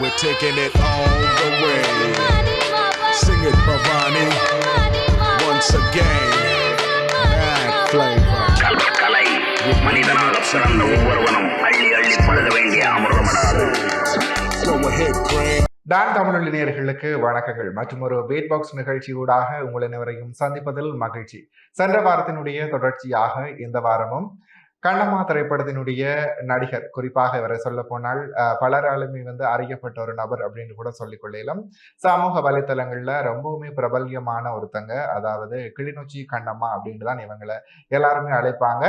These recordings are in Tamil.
We're taking it all the way. Sing it, Bhavani. Once again, mad flavor. கலை பிறந்த ஒவ்வொருவனும் அள்ளி அள்ளி பழுத வேண்டிய அமிர்தமடாது Go ahead, Craig. டான் தமிழொலி நேயர்களுக்கு வணக்கங்கள் மற்றும் ஒரு பேட் பாக்ஸ் நிகழ்ச்சியூடாக உங்கள் அனைவரையும் சந்திப்பதில் மகிழ்ச்சி சென்ற வாரத்தினுடைய தொடர்ச்சியாக இந்த வாரமும் கண்ணம்மா திரைப்படத்தினுடைய நடிகர் குறிப்பாக இவரை சொல்ல போனால் பலராலுமே வந்து அறியப்பட்ட ஒரு நபர் அப்படின்னு கூட சொல்லிக் கொள்ளலாம். சமூக வலைத்தளங்கள்ல ரொம்பவுமே பிரபல்யமான ஒருத்தங்க. அதாவது கிளிநொச்சி கண்ணம்மா அப்படின்னு தான் இவங்களை எல்லாருமே அழைப்பாங்க.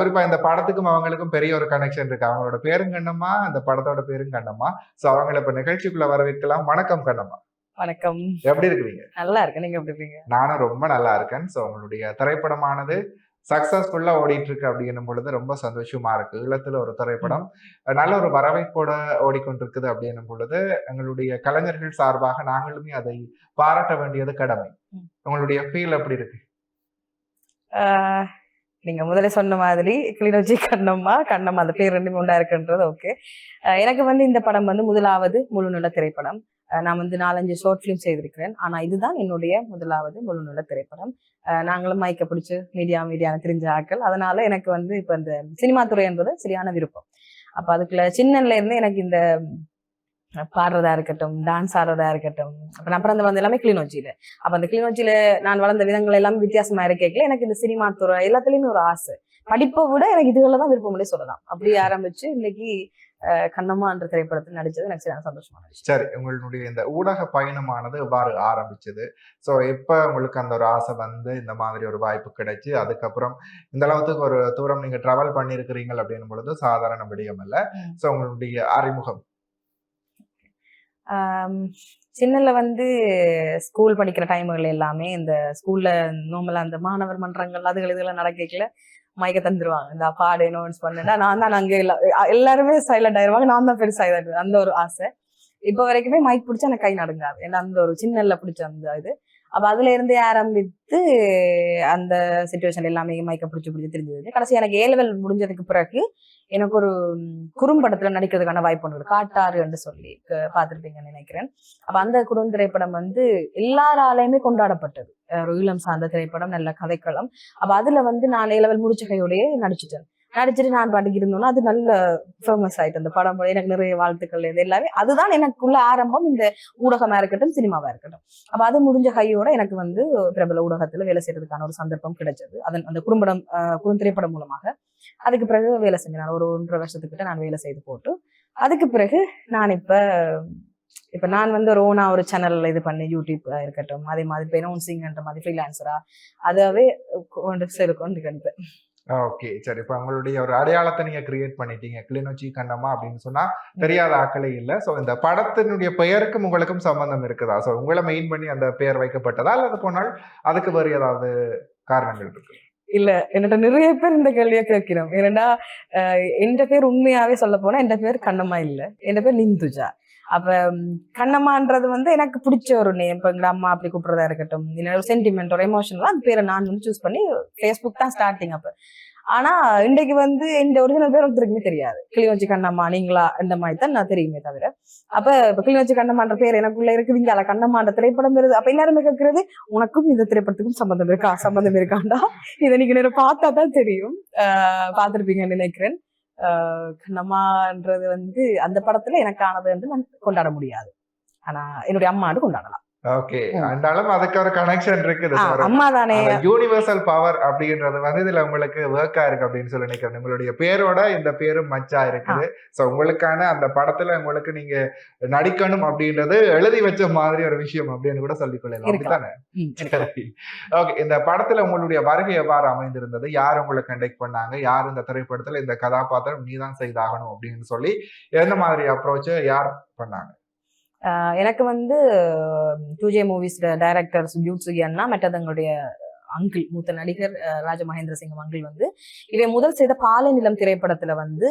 குறிப்பா இந்த படத்துக்கும் அவங்களுக்கும் பெரிய ஒரு கனெக்ஷன் இருக்கு. அவங்களோட பேரும் கண்ணம்மா அந்த படத்தோட பேரும் கண்ணம்மா. ஸோ அவங்கள இப்ப நிகழ்ச்சிக்குள்ள வரவேற்கலாம் வணக்கம் கண்ணம்மா. வணக்கம். எப்படி இருக்கிறீங்க? நல்லா இருக்கு நீங்க எப்படி இருக்கீங்க? நானும் ரொம்ப நல்லா இருக்கேன். ஸோ உங்களுடைய திரைப்படமானது சக்சஸ்ஃபுல்லா ஓடிட்டு இருக்கு அப்படின்னும் பொழுது ரொம்ப சந்தோஷமா இருக்கு. ஈழத்துல ஒரு திரைப்படம். நல்ல ஒரு வரவேற்போட ஓடிக்கொண்டிருக்குது அப்படின்னும் பொழுது எங்களுடைய கலைஞர்கள் சார்பாக நாங்களுமே அதை பாராட்ட வேண்டியது கடமை. உங்களுடைய ஃபீல் எப்படி இருக்கு? நீங்க முதல்ல சொன்ன மாதிரி கிளிநொச்சி கண்ணம்மா கண்ணம்மா அந்த பேர் ரெண்டுமே உண்டா இருக்குன்றது ஓகே எனக்கு வந்து இந்த படம் வந்து முதலாவது முழுநில திரைப்படம். நான் வந்து நாலஞ்சு ஷார்ட் ஃபிலிம் செய்திருக்கிறேன். ஆனால் இதுதான் என்னுடைய முதலாவது முழுநுள்ள திரைப்படம். நாங்களும் மயக்க பிடிச்சி மீடியா மீடியான தெரிஞ்ச ஆட்கள். அதனால எனக்கு வந்து இப்போ இந்த சினிமா துறை என்பது சரியான விருப்பம். அப்போ அதுக்குள்ள சின்னன்ல இருந்து எனக்கு இந்த பாடுறதா இருக்கட்டும் டான்ஸ் ஆடுறதா இருக்கட்டும். அப்ப நான் பிறந்து வந்த எல்லாமே கிளிநொச்சியில. அப்ப அந்த கிளிநொச்சியில நான் வளர்ந்த விதங்கள் எல்லாமே வித்தியாசமா இருக்கேக்கல எனக்கு இந்த சினிமா துறை எல்லாத்துலயுமே ஒரு ஆசை. படிப்பை விட எனக்கு இதுகளில் தான் விருப்பம் சொல்லலாம். அப்படி ஆரம்பிச்சு இன்னைக்கு அஹ், கண்ணம்மா என்ற திரைப்படத்தில் நடிச்சது எனக்கு சரியான சந்தோஷமான விஷயம் சரி உங்களுடைய இந்த ஊடக பயணமானது எவ்வாறு ஆரம்பிச்சது? ஸோ எப்போ உங்களுக்கு அந்த ஒரு ஆசை வந்து இந்த மாதிரி ஒரு வாய்ப்பு கிடைச்சு அதுக்கப்புறம் இந்த அளவுக்கு ஒரு தூரம் நீங்க டிராவல் பண்ணியிருக்கிறீங்க அப்படின்னும் பொழுது சாதாரண விடயம் இல்லை. ஸோ உங்களுடைய அறிமுகம். சின்னல வந்து ஸ்கூல் படிக்கிற டைம்கள் எல்லாமே இந்த ஸ்கூல்ல நார்மலா அந்த மாணவர் மன்றங்கள் அதுகள் இதெல்லாம் நடக்கல மயக்க தந்துருவாங்க. இந்த பாடு நோட்ஸ் பண்ணுனா நான் தான் அங்கே எல்லா எல்லாருமே சைலண்ட் ஆயிடுவாங்க நான் தான் பெருசாக இதாயிடுவேன் அந்த ஒரு ஆசை. இப்போ வரைக்குமே மைக் பிடிச்சா எனக்கு கை நடுங்காது. ஏன்னா அந்த ஒரு சின்னல்ல பிடிச்ச அந்த இது. அப்போ அதுல இருந்தே ஆரம்பித்து அந்த சுச்சுவேஷன் எல்லாமே மைக்க பிடிச்சி பிடிச்சி தெரிஞ்சது கடைசி எனக்கு ஏலவல் முடிஞ்சதுக்கு பிறகு எனக்கு ஒரு குறும்படத்துல நடிக்கிறதுக்கான வாய்ப்பு ஒன்று காட்டாறு என்று சொல்லி பார்த்துருப்பீங்கன்னு பார்த்திருப்பீங்கன்னு நினைக்கிறேன். அப்ப அந்த குறும் திரைப்படம் வந்து எல்லாராலையுமே கொண்டாடப்பட்டது. ஒரு ஈழம் சார்ந்த திரைப்படம் நல்ல கதைக்களம். அப்ப அதுல வந்து நான் லெவல் முடிச்ச கையோடய நடிச்சிட்டேன். நடிச்சிட்டு நான் பாட்டுக்கு இருந்தோம்னா அது நல்ல ஃபேமஸ் ஆயிட்டு அந்த படம் எனக்கு நிறைய வாழ்த்துக்கள் இது எல்லாமே. அதுதான் எனக்குள்ள ஆரம்பம் இந்த ஊடகமா இருக்கட்டும் சினிமாவா இருக்கட்டும். அப்ப அது முடிஞ்ச கையோட எனக்கு வந்து பிரபல ஊடகத்துல வேலை செய்யறதுக்கான ஒரு சந்தர்ப்பம் கிடைச்சது. அதன் அந்த குறும்படம் அஹ் குறுந்திரைப்படம் மூலமாக. அதுக்கு பிறகு வேலை செஞ்சேன். நான் ஒரு ஒன்றரை வருஷத்துக்கிட்ட நான் வேலை செய்து போட்டு அதுக்கு பிறகு நான் இப்ப இப்ப நான் வந்து ஒரு ஓனா ஒரு சேனல்ல இது பண்ணி யூடியூப் இருக்கட்டும் அதே மாதிரி இப்போ மாதிரி ஃப்ரீலான்சரா அதாவே கொண்டு சேர்க்கொண்டு கணிப்பேன். ஓகே சரி இப்போ உங்களுடைய ஒரு அடையாளத்தை நீங்க கிரியேட் பண்ணிட்டீங்க. கிளிநொச்சி கண்ணம்மா அப்படின்னு சொன்னா தெரியாத ஆக்களே இல்லை. ஸோ இந்த படத்தினுடைய பெயருக்கும் உங்களுக்கும் சம்பந்தம் இருக்குதா? ஸோ உங்களை மெயின் பண்ணி அந்த பெயர் வைக்கப்பட்டதா? அல்லது போனால் அதுக்கு வேறு ஏதாவது காரணங்கள் இருக்கு? இல்ல என்கிட்ட நிறைய பேர் இந்த கேள்வியை கேட்கிறோம். ஏன்னா என் பேர் உண்மையாவே சொல்ல போனா என் பேர் கண்ணம்மா இல்ல. என் பேர் நிந்துஜா. அப்ப கண்ணம்மான்றது வந்து எனக்கு பிடிச்ச ஒரு நேம் இப்போ எங்க அம்மா அப்படி கூப்பிடுறதா இருக்கட்டும் இல்லை ஒரு சென்டிமெண்ட் ஒரு எமோஷனலா அந்த பேரை நான் வந்து சூஸ் பண்ணி ஃபேஸ்புக் தான் ஸ்டார்டிங் அப்போ. ஆனா இன்றைக்கு வந்து இந்த ஒரிஜினல் பேர் ஒருத்தருக்குமே தெரியாது. கிளிநொச்சி கண்ணம்மா நீங்களா? இந்த மாதிரி தான் நான் தெரியுமே தவிர. அப்ப இப்ப கிளிநொச்சி கண்ணம்மான்ற பேர் எனக்குள்ள இருக்குது. இங்க கண்ணம்மான்ற திரைப்படம் வருது அப்ப எல்லாருமே கேட்கறது உனக்கும் இந்த திரைப்படத்துக்கும் சம்பந்தம் இருக்கா? சம்பந்தம் இருக்காண்டா? இதை நீங்க நேரம் பார்த்தா தான் தெரியும். ஆஹ் நினைக்கிறேன். கண்ணம்மான்றது வந்து அந்த படத்துல எனக்கானது வந்து நான் கொண்டாட முடியாது. ஆனா என்னுடைய அம்மாண்டு கொண்டாடலாம். ஓகே. ஆனாலும் அதுக்கு ஒரு கனெக்ஷன் இருக்குது அம்மா தானே யூனிவர்சல் பவர் அப்படின்றது வந்து இதுல உங்களுக்கு ஒர்க்கா இருக்கு அப்படின்னு சொல்லி நினைக்கிறேன். உங்களுடைய பேரோட இந்த பேரும் மச்சா இருக்குது. சோ உங்களுக்கான அந்த படத்துல உங்களுக்கு நீங்க நடிக்கணும் அப்படின்றது எழுதி வச்ச மாதிரி ஒரு விஷயம் அப்படின்னு கூட சொல்லிக் கொள்ளலாம். இருக்கலாம். அப்படித்தானே. ஓகே. இந்த படத்துல உங்களுடைய வருகை எவ்வாறு அமைந்திருந்தது? யார் உங்களை கண்டெக்ட் பண்ணாங்க? யார் இந்த திரைப்படத்துல இந்த கதாபாத்திரம் நீதான் செய்தாகணும் அப்படின்னு சொல்லி எந்த மாதிரி அப்ரோச் யார் பண்ணாங்க? எனக்கு வந்து டூஜே மூவிஸ் டைரக்டர் ஜூட் சுகியன்னா மற்றதுங்களுடைய அங்கிள் மூத்த நடிகர் ராஜ மகேந்திர சிங்கம் அங்கிள் வந்து இவன் முதல் செய்த பாலை நிலம் திரைப்படத்துல வந்து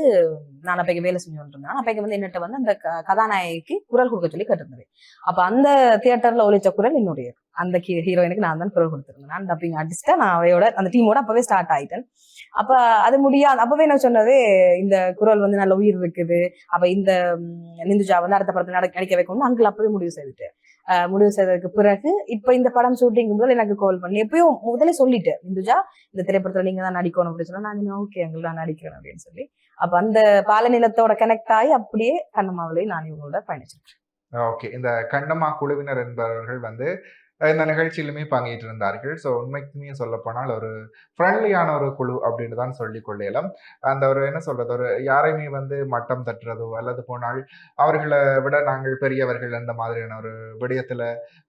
நான் அப்பைக்கு வேலை செஞ்சு இருந்தேன் அப்பைக்கு வந்து என்னட்ட வந்து அந்த க- கதாநாயகிக்கு குரல் கொடுக்க சொல்லி கேட்டிருந்தேன் அப்ப அந்த தியேட்டர்ல ஒழிச்ச குரல் என்னுடைய. அந்த ஹீரோயினுக்கு நான் தான் குரல் கொடுத்திருந்தேன். நான் டப்பிங் ஆர்டிஸ்டா நான் அவையோட அந்த டீமோட அப்பவே ஸ்டார்ட் ஆயிட்டேன். அப்ப அது முடியாது. அப்பவே நான் சொன்னது இந்த குரல் வந்து நல்ல உயிர் இருக்குது. அப்ப இந்த நிந்துஜா வந்து அடுத்த படத்துல நட- நடிக்க வைக்கணும்னு அங்கிள் அப்பவே முடிவு செய்துட்டு முடிவு செய்ததுக்கு பிறகு இப்ப இந்த படம் ஷூட்டிங் முதல் எனக்கு கால் பண்ணி எப்பயும் முதல்ல சொல்லிட்டு நிந்துஜா இந்த திரைப்படத்துல நீங்க தான் நடிக்கணும் அப்படின்னு சொன்னா நான் ஓகே அங்கிள் நான் நடிக்கிறேன் அப்படின்னு சொல்லி. அப்ப அந்த பாலநிலத்தோட கனெக்ட் ஆகி அப்படியே கண்ணம்மாவிலேயே நான் இவங்களோட பயணிச்சிருக்கேன். ஓகே. இந்த கண்ணம்மா குழுவினர் என்பவர்கள் வந்து இந்த நிகழ்ச்சியிலுமே பங்கேற்று இருந்தார்கள் ஸோ உண்மைக்குமே சொல்லப்போனால் ஒரு ஃப்ரெண்ட்லியான ஒரு குழு அப்படின்னு தான் சொல்லிக் கொள்ளலாம். அந்த ஒரு என்ன சொல்றது ஒரு யாரையுமே வந்து மட்டம் தட்டுறதோ அல்லது போனால் அவர்களை விட நாங்கள் பெரியவர்கள் அந்த மாதிரியான ஒரு விடயத்துல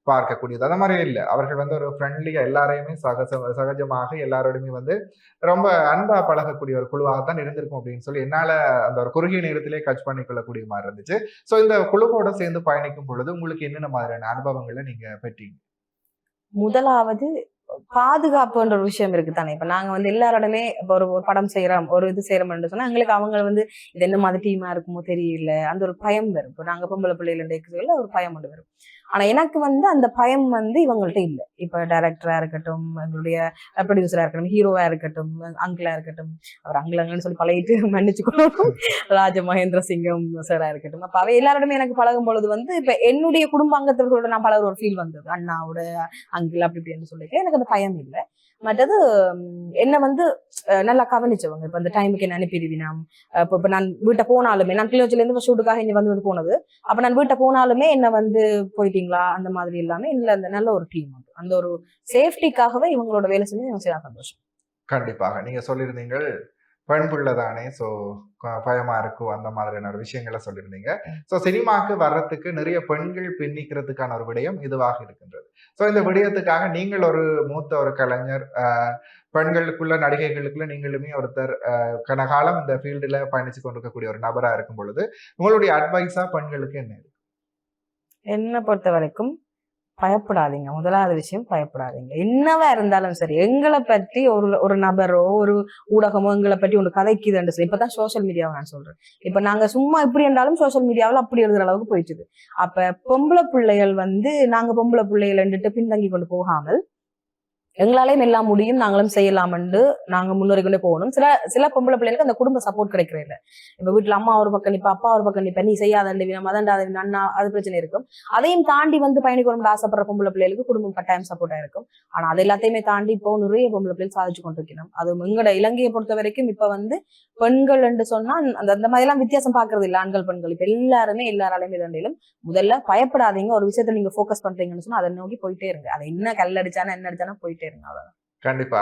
பார்க்கக்கூடியது. அந்த மாதிரி இல்லை. அவர்கள் வந்து ஒரு ஃப்ரெண்ட்லியா எல்லாரையுமே சகஜ சகஜமாக எல்லாரோடையுமே வந்து ரொம்ப அன்பா பழகக்கூடிய ஒரு குழுவாக தான் இருந்திருக்கும் அப்படின்னு சொல்லி என்னால அந்த ஒரு குறுகிய நேரத்திலே கட்ச் பண்ணிக்கொள்ளக்கூடிய மாதிரி இருந்துச்சு. ஸோ இந்த குழுவோட சேர்ந்து பயணிக்கும் பொழுது உங்களுக்கு என்னென்ன மாதிரியான அனுபவங்களை நீங்க பெற்றீங்க? முதலாவது பாதுகாப்புன்ற ஒரு விஷயம் இருக்கு தானே இப்ப நாங்க வந்து எல்லாரோடமே இப்போ ஒரு ஒரு படம் செய்யறோம் ஒரு இது செய்யறோம்னு சொன்னா எங்களுக்கு அவங்க வந்து இது என்ன மாதிரி டீமா இருக்குமோ தெரியல. அந்த ஒரு பயம் வரும். இப்போ நாங்க பொம்பளை பிள்ளைகள் டேக்குல ஒரு பயம் ஒன்று வரும். ஆனா எனக்கு வந்து அந்த பயம் வந்து இவங்கள்ட்ட இல்லை. இப்ப டைரக்டரா இருக்கட்டும் எங்களுடைய ப்ரொடியூசரா இருக்கட்டும் ஹீரோவா இருக்கட்டும் அங்கிளா இருக்கட்டும் அவர் அங்கிள் அங்கிள்னு சொல்லி பழகிட்டு மன்னிச்சுக்கணும் ராஜ மகேந்திர சிங்கம் சாரா இருக்கட்டும். அப்ப அவ எல்லாரோடமே எனக்கு பழகும் பொழுது வந்து இப்ப என்னுடைய குடும்ப அங்கத்தவர்களோட நான் பழகுற ஒரு ஃபீல் வந்தது. அண்ணாவோட அங்கிள் அப்படி இப்படின்னு சொல்லிட்டு எனக்கு அந்த பயம் இல்லை. மற்றது என்ன வந்து நல்லா கவனிச்சவங்க. இப்ப அந்த டைமுக்கு என்ன அனுப்பிடுவினா இப்போ இப்போ நான் வீட்டை போனாலுமே நான் கிளிநொச்சில இருந்து ஷூட்டுக்காக இங்க வந்து வந்து போனது. அப்ப நான் வீட்டை போனாலுமே என்ன வந்து போயிட்டீங்களா? அந்த மாதிரி எல்லாமே இல்ல. அந்த நல்ல ஒரு டீம் அந்த ஒரு சேஃப்டிக்காகவே இவங்களோட வேலை செஞ்சு எனக்கு சரியா சந்தோஷம். கண்டிப்பாக. நீங்க சொல்லியிருந்தீங்க பெண் பிள்ளை தானே ஸோ பயமா இருக்கும் அந்த மாதிரியான ஒரு விஷயங்களை சொல்லியிருந்தீங்க. ஸோ சினிமாக்கு வர்றதுக்கு நிறைய பெண்கள் பின்னிக்கிறதுக்கான ஒரு விடயம் இதுவாக இருக்கின்றது. ஸோ இந்த விடயத்துக்காக நீங்கள் ஒரு மூத்த ஒரு கலைஞர் பெண்களுக்குள்ள நடிகைகளுக்குள்ள நீங்களுமே ஒருத்தர் கனகாலம் இந்த ஃபீல்டுல பயணிச்சு கொண்டிருக்கக்கூடிய ஒரு நபரா இருக்கும் பொழுது உங்களுடைய அட்வைஸா பெண்களுக்கு என்ன இருக்கு? என்னை பொறுத்த வரைக்கும் பயப்படாதீங்க. முதலாவது விஷயம் பயப்படாதீங்க. என்னவா இருந்தாலும் சரி எங்களை பற்றி ஒரு ஒரு நபரோ ஒரு ஊடகமோ எங்களை பற்றி ஒன்று கதைக்குதுன்னு சொல்லி இப்பதான் சோஷியல் மீடியாவை நான் சொல்றேன். இப்ப நாங்க சும்மா இப்படி இருந்தாலும் சோஷியல் மீடியாவில் அப்படி எழுதுற அளவுக்கு போயிட்டுது. அப்ப பொம்பளை பிள்ளைகள் வந்து நாங்க பொம்பளை பிள்ளைகள் பின்தங்கி கொண்டு போகாமல் எங்களாலேயும் எல்லாம் முடியும் நாங்களும் செய்யலாம்னு நாங்க முன்னேறி கொண்டே போகணும். சில சில பொம்பளை பிள்ளைகளுக்கு அந்த குடும்ப சப்போர்ட் கிடைக்கிறது இல்லை. இப்ப வீட்டுல அம்மா ஒரு பக்கம் நிப்பா அப்பா ஒரு பக்கம் நிப்பா நீ செய்யாதண்டு மதண்டாத அண்ணா அது பிரச்சனை இருக்கும். அதையும் தாண்டி வந்து பயணிக்கணும்னு ஆசைப்படுற பொம்பளை பிள்ளைகளுக்கு குடும்பம் கட்டாயம் சப்போர்ட்டா இருக்கும். ஆனா அது எல்லாத்தையுமே தாண்டி இப்போ நிறைய பொம்பளை பிள்ளைகள் சாதிச்சு கொண்டிருக்கணும் அது எங்கட இலங்கையை பொறுத்த வரைக்கும் இப்ப வந்து பெண்கள் என்று சொன்னா அந்த அந்த மாதிரி எல்லாம் வித்தியாசம் பாக்குறது இல்லை. ஆண்கள் பெண்கள். இப்ப எல்லாருமே எல்லாராலையுமே இதண்டிலும் முதல்ல பயப்படாதீங்க. ஒரு விஷயத்த நீங்க ஃபோக்கஸ் பண்றீங்கன்னு சொன்னா அதை நோக்கி போயிட்டே இருங்க. அதை என்ன கல் அடிச்சானா என்ன அடிச்சானா போயிட்டே இருங்க அவ்வளவுதான் கண்டிப்பா.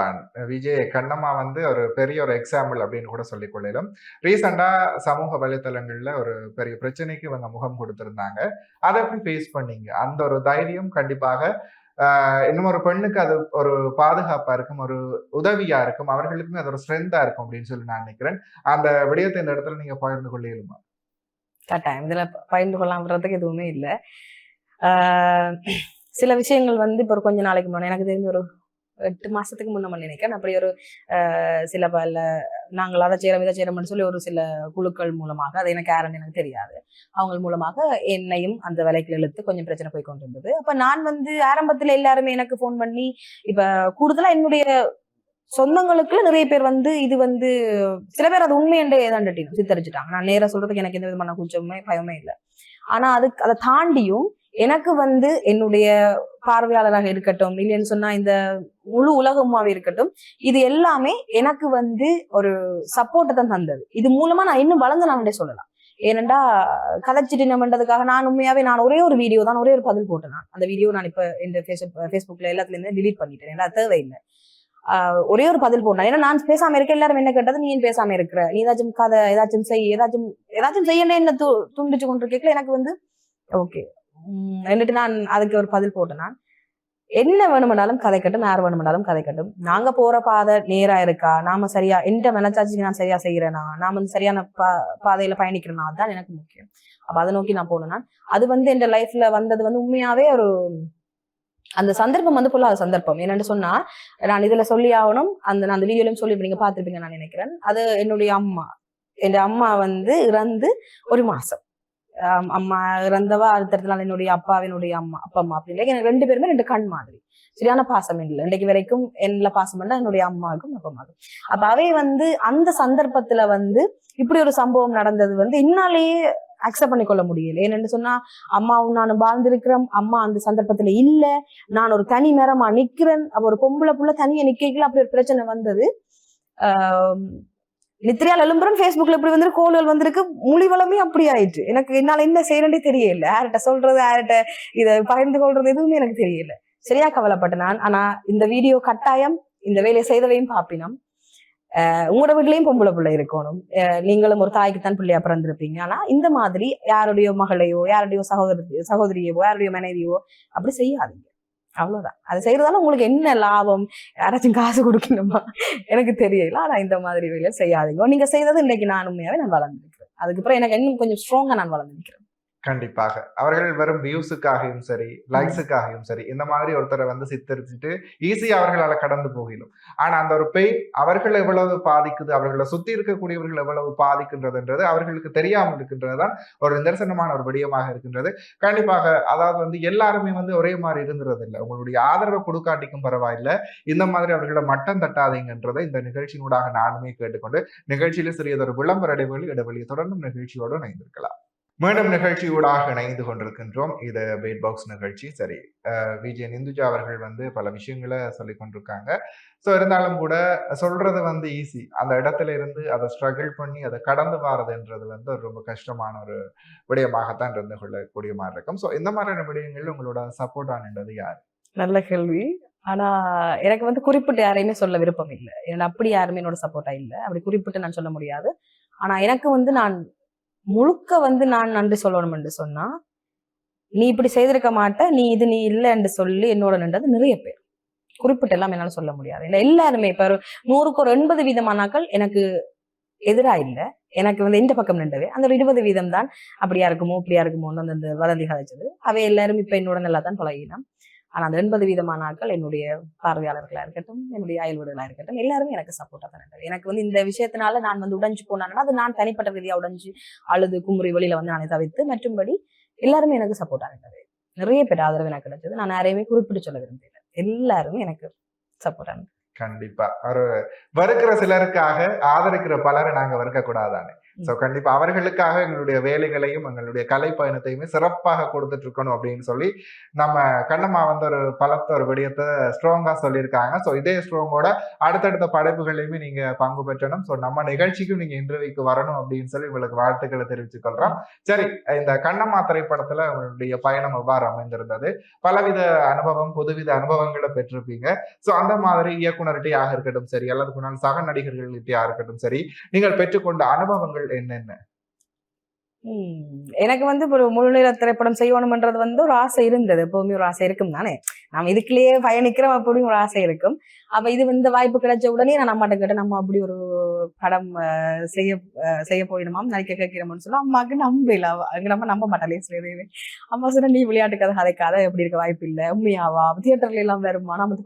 விஜய் கண்ணம்மா வந்து ஒரு பெரிய ஒரு எக்ஸாம்பிள் அப்படின்னு கூட சொல்லிக் கொள்ளலாம் ரீசெண்டா சமூக வலைத்தளங்கள்ல ஒரு பெரிய பிரச்சனைக்கு இவங்க முகம் கொடுத்திருந்தாங்க. அதை எப்படி ஃபேஸ் பண்ணீங்க? அந்த ஒரு தைரியம் கண்டிப்பாக இன்னும் ஒரு பெண்ணுக்கு அது ஒரு பாதுகாப்பா இருக்கும் ஒரு உதவியா இருக்கும் அவர்களுக்குமே அது ஒரு ஸ்ட்ரென்த்தா இருக்கும் அப்படின்னு சொல்லி நான் நினைக்கிறேன். அந்த விடயத்தை இந்த இடத்துல நீங்க பகிர்ந்து கொள்ள இயலுமா கட்டாயம். இதுல பகிர்ந்து கொள்ளாமறதுக்கு எதுவுமே இல்லை. சில விஷயங்கள் வந்து இப்போ ஒரு கொஞ்ச நாளைக்கு முன்னாடி எனக்கு தெரிஞ்ச ஒரு எட்டு மாசத்துக்கு முன்ன நினைக்கிறேன். அப்படி ஒரு சில பல நாங்கள் அதை செய்கிறோம் இதை செய்கிறோம்னு சொல்லி ஒரு சில குழுக்கள் மூலமாக அது எனக்கு யாருன்னு எனக்கு தெரியாது. அவங்க மூலமாக என்னையும் அந்த வேலைக்கு இழுத்து கொஞ்சம் பிரச்சனை போய் கொண்டு இருந்தது அப்போ நான் வந்து ஆரம்பத்தில் எல்லாருமே எனக்கு ஃபோன் பண்ணி இப்போ கூடுதலாக என்னுடைய சொந்தங்களுக்கு நிறைய பேர் வந்து இது வந்து சில பேர் அது உண்மை என்று ஏதாண்டிட்டு சித்தரிச்சுட்டாங்க. நான் நேராக சொல்றதுக்கு எனக்கு எந்த விதமான குஞ்சமே பயமே இல்லை. ஆனா அதுக்கு அதை தாண்டியும் எனக்கு வந்து என்னுடைய பார்வையாளராக இருக்கட்டும் இல்லைன்னு சொன்னா இந்த முழு உலகமாவே இருக்கட்டும் இது எல்லாமே எனக்கு வந்து ஒரு சப்போர்ட்டை தான் தந்தது. இது மூலமா நான் இன்னும் வளர்ந்து நான் சொல்லலாம். ஏனண்டா கதைச்சிட்டு நம்மன்றதுக்காக நான் உண்மையாவே நான் ஒரே ஒரு வீடியோ தான் ஒரே ஒரு பதில் போட்டேன் நான். அந்த வீடியோ நான் இப்போ இந்த ஃபேஸ்புக்ல எல்லாத்துலேருந்து டிலீட் பண்ணிட்டேன். ஏன்னா தேவையில்லை. ஒரே ஒரு பதில் போடணும் ஏன்னா நான் பேசாம இருக்க எல்லாரும் என்ன கேட்டது? நீ ஏன் பேசாம இருக்கிற? நீ ஏதாச்சும் கதை ஏதாச்சும் செய் ஏதாச்சும் ஏதாச்சும் செய்யணும் என்ன து துண்டிச்சு கொண்டு கேட்கல எனக்கு வந்து ஓகே. എന്നിട്ട് நான் அதுக்கு ஒரு பதில் போட்டேன் நான் என்ன வேணுமெண்டாலும் கதைக்கட்டும் யார் வேணுமெண்டாலும் கதைக்கட்டும் நாங்க போற பாதை நேரா இருக்கா நாம சரியா எந்த மனச்சாட்சிக்கு நான் சரியா செய்யறேனா நான் வந்து சரியான பா பாதையில பயணிக்கிறேனா அதுதான் எனக்கு முக்கியம் அப்ப அதை நோக்கி நான் போனேன்னா அது வந்து என் லைஃப்ல வந்தது வந்து உண்மையாவே ஒரு அந்த சந்தர்ப்பம் வந்து பொல்லாத சந்தர்ப்பம் என்னன்னு சொன்னா நான் இதுல சொல்லி ஆகணும் அந்த நான் அந்த வீடியோலயும் சொல்லி நீங்க பார்த்திருப்பீங்க நான் நினைக்கிறேன் அது என்னுடைய அம்மா என் அம்மா வந்து இறந்து ஒரு மாசம் ஆம், அம்மா இறந்தவா அடுத்தடுத்த நாள் என்னுடைய அப்பாவினுடைய அம்மா அப்பா அம்மா அப்படி இல்லை எனக்கு ரெண்டு பேருமே ரெண்டு கண் மாதிரி. சரியான பாசம் இல்லை. இன்றைக்கு வரைக்கும் என்னல பாசம் பண்ணா என்னுடைய அம்மாவுக்கும் அப்பா அம்மாவுக்கும் அப்ப அவை வந்து அந்த சந்தர்ப்பத்துல வந்து இப்படி ஒரு சம்பவம் நடந்தது வந்து இன்னாலேயே அக்செப்ட் பண்ணிக்கொள்ள முடியல. ஏன்னு சொன்னா அம்மாவும் நானும் வாழ்ந்திருக்கிறோம். அம்மா அந்த சந்தர்ப்பத்துல இல்ல. நான் ஒரு தனி மரமா நிக்கிறேன். அப்ப ஒரு பொம்பளை புள்ள தனியா நிக்கல அப்படி ஒரு பிரச்சனை வந்தது. ஆஹ் நித்ரியால் எழும்புறன் ஃபேஸ்புக்ல இப்படி வந்து கோல்கள் வந்திருக்கு. மொழிவளமே அப்படி ஆயிட்டு எனக்கு என்னால என்ன செய்யறேன்னே தெரியல. யார்கிட்ட சொல்றது யார்கிட்ட இதை பகிர்ந்து கொள்றது எதுவுமே எனக்கு தெரியல. சரியா கவலைப்பட்டேன் நான். ஆனா இந்த வீடியோ கட்டாயம் இந்த வேலையை செய்தவையும் பாப்பினம். ஆஹ் உங்களோட வீட்லயும் பொம்பளை பிள்ளை இருக்கணும். நீங்களும் ஒரு தாய்க்கு தான் பிள்ளையா பிறந்திருப்பீங்க. ஆனா இந்த மாதிரி யாருடைய மகளையோ யாருடைய சகோதரி சகோதரியவோ யாருடைய மனைவியோ அப்படி செய்யாதீங்க. அவ்வளவுதான். அது செய்யறதால உங்களுக்கு என்ன லாபம்? யாராச்சும் காசு கொடுக்கணுமா? எனக்கு தெரியல. ஆனா இந்த மாதிரி வேலையை செய்யாதீங்க. நீங்க செய்தது இன்னைக்கு நான் உண்மையாவே நான் வளர்ந்துருக்கிறேன். அதுக்கப்புறம் எனக்கு இன்னும் கொஞ்சம் ஸ்ட்ராங்கா நான் வளர்ந்துருக்கிறேன். கண்டிப்பாக. அவர்கள் வெறும் வியூஸுக்காகவும் சரி லைக்ஸுக்காகவும் சரி இந்த மாதிரி ஒருத்தரை வந்து சித்தரிச்சுட்டு ஈஸியாக அவர்களால் கடந்து போகிடும் ஆனா அந்த ஒரு பெய் அவர்கள் எவ்வளவு பாதிக்குது அவர்களை சுத்தி இருக்கக்கூடியவர்கள் எவ்வளவு பாதிக்கின்றதுன்றது அவர்களுக்கு தெரியாமல் இருக்கின்றது தான் ஒரு நிதர்சனமான ஒரு விடயமாக இருக்கின்றது. கண்டிப்பாக அதாவது வந்து எல்லாருமே வந்து ஒரே மாதிரி இருந்துறது இல்லை உங்களுடைய ஆதரவை கொடுக்காட்டிக்கும் பரவாயில்லை. இந்த மாதிரி அவர்களை மட்டம் தட்டாதீங்கன்றதை இந்த நிகழ்ச்சியினூடாக நானுமே கேட்டுக்கொண்டு நிகழ்ச்சியில சிறியதொரு விளம்பர இடைவெளி இடைவெளியை தொடர்ந்தும் நிகழ்ச்சியோடு இணைந்திருக்கலாம். மீண்டும் நிகழ்ச்சியூடாக இணைந்து கொண்டிருக்கின்றோம். இது பெயிட் பாக்ஸ் நிகழ்ச்சி. சரி விஜய் நிந்துஜா அவர்கள் வந்து பல விஷயங்களை சொல்லி கொண்டிருக்காங்க. ஸோ இருந்தாலும் கூட சொல்றது வந்து ஈஸி அந்த இடத்துல இருந்து அதை ஸ்ட்ரகிள் பண்ணி அதை கடந்து வாரதுன்றது வந்து ரொம்ப கஷ்டமான ஒரு விடயமாகத்தான் இருந்து கொள்ளக்கூடிய மாதிரி இருக்கும். ஸோ இந்த மாதிரியான விடயங்கள் உங்களோட சப்போர்ட் ஆனது யார்? நல்ல கேள்வி. ஆனா எனக்கு வந்து குறிப்பிட்டு யாரையுமே சொல்ல விருப்பம் இல்லை. ஏன்னா அப்படி யாருமே என்னோட சப்போர்ட்டா இல்லை. அப்படி குறிப்பிட்டு நான் சொல்ல முடியாது. ஆனா எனக்கு வந்து நான் முழுக்க வந்து நான் நன்றி சொல்லணும் என்று சொன்னா நீ இப்படி செய்திருக்க மாட்ட நீ இது நீ இல்லை என்று சொல்லி என்னோட நின்றது நிறைய பேர். குறிப்பிட்டு எல்லாம் என்னால சொல்ல முடியாது. இல்லை எல்லாருமே இப்ப ஒரு நூறுக்கு ஒரு எண்பது வீதமானாக்கள் எனக்கு எதிரா இல்ல. எனக்கு வந்து இந்த பக்கம் நின்றவே அந்த ஒரு இருபது வீதம் தான் அப்படியா இருக்குமோ இப்படியா இருக்குமோன்னு அந்த வதந்தி கதைச்சது அவை எல்லாரும் இப்ப என்னோட நல்லா தான் பழகினான் ஆனால் அந்த எண்பது வீதமான நாட்கள் என்னுடைய பார்வையாளர்களா இருக்கட்டும் என்னுடைய அயல்வீடுகளா இருக்கட்டும் எல்லாருமே எனக்கு சப்போர்ட்டா தான் எனக்கு வந்து இந்த விஷயத்தினால நான் வந்து உடஞ்சு போனாங்கன்னா அது நான் தனிப்பட்ட ரீதியாக உடைஞ்சு அழுது குமுறி வெளியில வந்து நானே தவிர்த்து மற்றும்படி எல்லாருமே எனக்கு சப்போர்ட்டா இருந்தது நிறைய பேர் ஆதரவு எனக்கு கிடைச்சது. நான் யாரையுமே குறிப்பிட்டு சொல்ல விரும்பல எல்லாருமே எனக்கு சப்போர்ட்டாக கண்டிப்பா. ஒரு வெறுக்கிற சிலருக்காக ஆதரிக்கிற பலரை நாங்க வெறுக்க கூடாதானே சோ கண்டிப்பா அவர்களுக்காக எங்களுடைய வேலைகளையும் எங்களுடைய கலை பயணத்தையுமே சிறப்பாக கொடுத்துட்டு இருக்கணும் அப்படின்னு சொல்லி நம்ம கண்ணம்மா வந்து ஒரு பலத்த ஒரு விடயத்தை ஸ்ட்ராங்கா சொல்லியிருக்காங்க. சோ இதே ஸ்ட்ராங்கோட அடுத்தடுத்த படைப்புகளையுமே நீங்க பங்கு பெற்றணும். சோ நம்ம நிகழ்ச்சிக்கும் நீங்க இன்டர்வியூக்கு வரணும் அப்படின்னு சொல்லி உங்களுக்கு வாழ்த்துக்களை தெரிவித்துக் கொள்றோம் சரி இந்த கண்ணம்மா திரைப்படத்துல உங்களுடைய பயணம் எவ்வாறு அமைந்திருந்தது? பலவித அனுபவம் புதுவித அனுபவங்களை பெற்றிருப்பீங்க. சோ அந்த மாதிரி இயக்குனர்கிட்டயாக இருக்கட்டும் சரி அல்லது சக நடிகர்கள்கிட்டயா இருக்கட்டும் சரி நீங்கள் பெற்றுக்கொண்ட அனுபவங்கள் என்னென்ன? எனக்கு வந்து ஒரு முழுநீள திரைப்படம் செய்யணும்ன்றது வந்து ஒரு ஆசை இருந்தது. எப்பவுமே ஒரு ஆசை இருக்கும் தானே? நாம இதுக்குள்ளேயே பயணிக்கிறோம் அப்படின்னு ஒரு ஆசை இருக்கும். அப்ப இது இந்த வாய்ப்பு கிடைச்ச உடனே நான் நம்ம கிட்ட நம்ம அப்படி ஒரு படம் அஹ், செய்ய செய்ய போயிடுமாம் நடிக்க கேட்கிறோம்னு சொல்லி அம்மாவுக்கு நம்பல அவ நம்ம நம்ப மாட்டாளே சரி அம்மா சொன்ன நீ விளையாட்டு கதை கதைக்காத எப்படி இருக்க வாய்ப்பு இல்லை உண்மையாவா? தியேட்டர்ல எல்லாம் வருமா? நம்ம